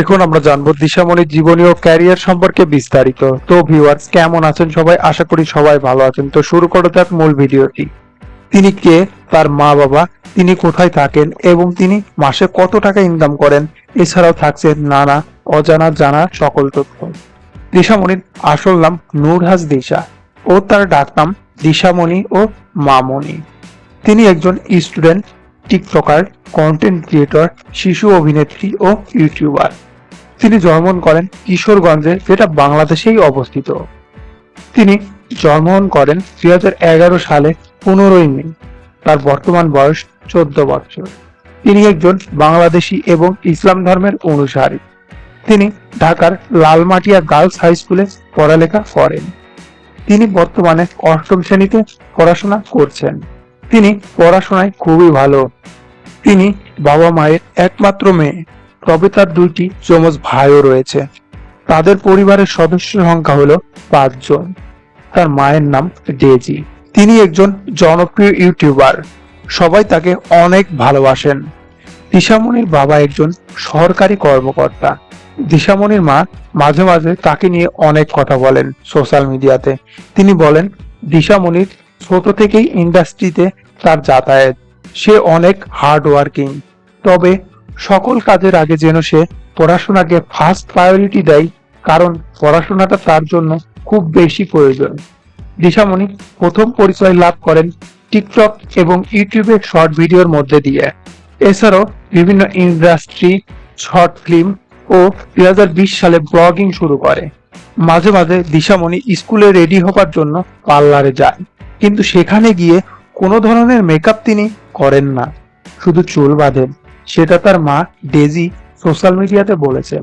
এখন আমরা জানব দিশামণির জীবনী ও ক্যারিয়ার সম্পর্কে বিস্তারিত। তো ভিউয়ার্স কেমন আছেন সবাই? আশা করি সবাই ভালো আছেন। তো শুরু করা যাক মূল ভিডিওটি তিনি কে? তার মা বাবা? তিনি কোথায় থাকেন? এবং তিনি মাসে কত টাকা ইনকাম করেন? এছাড়াও থাকছে নানা অজানা জানা সকল তথ্য। দিশামণির আসল নাম নূরহাস দিশা ও তার ডাকনাম দিশামণি ও মামণি। তিনি একজন স্টুডেন্ট টিকটকার কন্টেন্ট ক্রিয়েটর শিশু অভিনেত্রী ও ইউটিউবার তিনি জন্মগ্রহণ করেন কিশোরগঞ্জে যেটা বাংলাদেশেই অবস্থিত। তিনি জন্মগ্রহণ করেন দুই হাজার এগারো সালে পনেরোই মে, তার বর্তমান বয়স চোদ্দ বছর। তিনি একজন বাংলাদেশি এবং ইসলাম ধর্মের অনুসারী। তিনি ঢাকার লালমাটিয়া গার্লস হাই স্কুলে পড়ালেখা করেন। তিনি বর্তমানে অষ্টম শ্রেণীতে পড়াশোনা করছেন। তিনি পড়াশোনায় খুবই ভালো। তিনি বাবা মায়ের একমাত্র মেয়ে। তবে তার দুইটি যমজ ভাইও রয়েছে। তাদের পরিবারের সদস্য সংখ্যা হলো পাঁচজন। তার মায়ের নাম ডেজি। তিনি একজন জনপ্রিয় ইউটিউবার। সবাই তাকে অনেক ভালোবাসেন। দিশামণির বাবা একজন সরকারি কর্মকর্তা। দিশামণির মা মাঝে মাঝে তাকে নিয়ে অনেক কথা বলেন সোশ্যাল মিডিয়াতে। তিনি বলেন, দিশামণির ছোট থেকেই ইন্ডাস্ট্রিতে তার যাতায়াত। সে অনেক হার্ড ওয়ার্কিং তবে সকল কাজের আগে যেন সে পড়াশোনাকে ফার্স্ট প্রায়োরিটি দেয়, কারণ পড়াশোনাটা তার জন্য খুব বেশি প্রয়োজন। দিশামণি প্রথম পরিচয় লাভ করেন টিকটক এবং ইউটিউবের শর্ট ভিডিওর মধ্যে দিয়ে। এছাড়াও বিভিন্ন ইন্ডাস্ট্রি, শর্ট ফিল্ম ও দুই হাজার বিশ সালে ব্লগিং শুরু করে। মাঝে মাঝে দিশামণি স্কুলে রেডি হবার জন্য পার্লারে যায়, কিন্তু সেখানে গিয়ে কোনো ধরনের মেকআপ তিনি করেন না, শুধু চুল বাঁধেন। সেটা তার মা ডেজি সোশ্যাল মিডিয়াতে বলেছেন।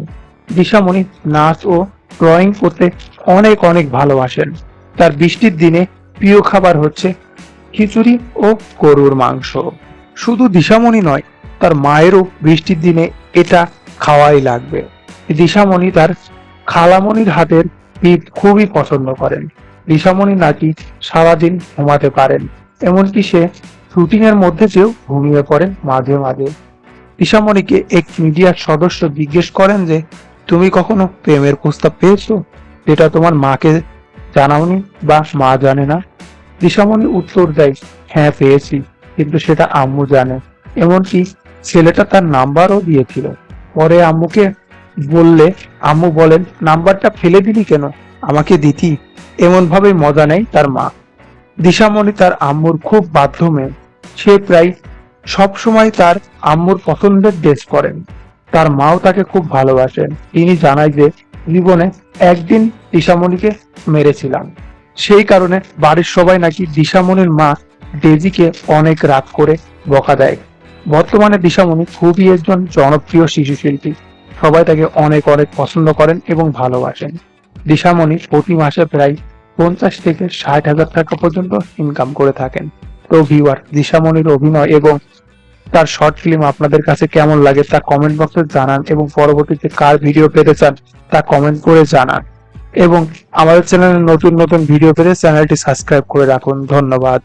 দিশামণি নাচ ও ড্রয়িং করতে অনেক অনেক ভালোবাসেন। তার বৃষ্টির দিনে প্রিয় খাবার হচ্ছে খিচুড়ি ও গরুর মাংস। শুধু দিশামণি নয়, তার মায়েরও বৃষ্টির দিনে এটা খাওয়াই লাগবে। দিশামণি তার খালামণির হাতের পিঠ খুবই পছন্দ করেন। দিশামণি নাকি সারাদিন ঘুমাতে পারেন, এমনকি সে শুটিং এর মধ্যে যেও ঘুমিয়ে পড়েন মাঝে মাঝে। দিশামণিকে এক মিডিয়ার সদস্য জিজ্ঞেস করেন যে, তুমি কখনো প্রেমের প্রস্তাব পেয়েছ? যেটা তোমার মাকে জানাওনি বা মা জানে না? দিশামণি উত্তর দেয় হ্যাঁ পেয়েছি, কিন্তু সেটা আম্মু জানে। এমনকি ছেলেটা তার নাম্বারও দিয়েছিল। পরে আম্মুকে বললে, আম্মু বলেন, নাম্বারটা ফেলে দিলি কেন? আমাকে দিতি। এমন ভাবে মজা নেয় তার মা। দিশামণি তার আম্মুর খুব বাধ্য মেয়ে। সে প্রায় সব সময় তার আম্মুর পছন্দের ড্রেস পরেন। তার মাও তাকে খুব ভালোবাসেন। তিনি জানায় যে, জীবনে একদিন দিশামণিকে মেরেছিলাম। সেই কারণে বাড়ির সবাই নাকি দিশামণির মা ডেজিকে অনেক রাগ করে বকা দেয়। বর্তমানে দিশামণি খুবই একজন জনপ্রিয় শিশু শিল্পী সবাই তাকে অনেক অনেক পছন্দ করেন এবং ভালোবাসেন। দিশামণি প্রতি মাসে প্রায় পঞ্চাশ থেকে ষাট হাজার টাকা পর্যন্ত ইনকাম করে থাকেন। তো ভিউয়ার দিশামণির অভিনয় এবং তার শর্ট ফিল্ম আপনাদের কাছে কেমন লাগে তা কমেন্ট বক্সে জানান এবং পরবর্তীতে কার ভিডিও পেতে চান তা কমেন্ট করে জানান। এবং আমাদের চ্যানেলে নতুন নতুন ভিডিও পেতে চ্যানেলটি সাবস্ক্রাইব করে রাখুন। ধন্যবাদ।